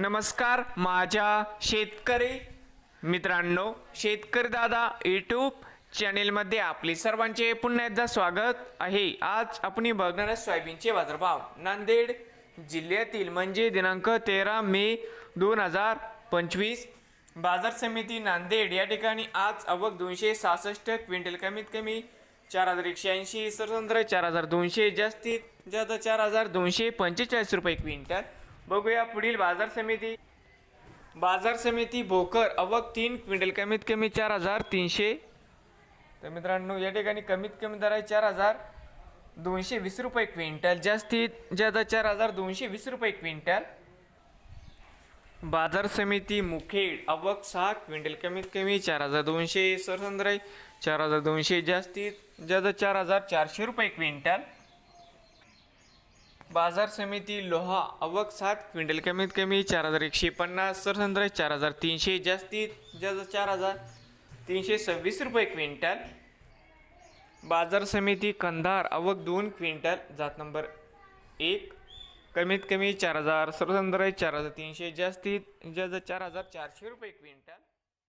नमस्कार माझ्या शेतकरी मित्रांनो शेतकरी दादा यूट्यूब चॅनेलमध्ये आपले सर्वांचे पुन्हा एकदा स्वागत आहे. आज आपण बघणार आहे सोयाबीनचे बाजारभाव. नांदेड जिल्ह्यातील म्हणजे दिनांक तेरा मे दोन हजार पंचवीस. बाजार समिती नांदेड या ठिकाणी आज अवक दोनशे सहासष्ट क्विंटल कमीत कमी चार हजार एकशे ऐंशी सरसंत्र चार हजार दोनशे जास्तीत जास्त चार हजार दोनशे पंचेचाळीस रुपये क्विंटल. बघूया पुढील बाजार समिती. बाजार समिती भोकर अवक तीन क्विंटल कमीत कमी चार हजार तीनशे. तर मित्रांनो या ठिकाणी कमीत कमी दर आहे चार हजार दोनशे वीस रुपये क्विंटल. जास्तीत जास्त चार हजार दोनशे वीस रुपये क्विंटल. बाजार समिती मुखेड अवक सहा क्विंटल कमीत कमी चार हजार दोनशे. सरसंद्राई चार हजार दोनशे. जास्तीत जास्त चार हजार चारशे रुपये क्विंटल. बाजार समिती लोहा अवक सात क्विंटल कमीत कमी चार हजार एकशे पन्नास सरसंद्राई चार हजार तीनशे जास्तीत जास्त चार हजार तीनशे सव्वीस रुपये क्विंटल. बाजार समिती कंधार अवक दोन क्विंटल जात नंबर एक. कमीत कमी चार हजार सर्वसंदर चार हजार तीनशे जास्तीत जास्त चार हजार चारशे रुपये क्विंटल.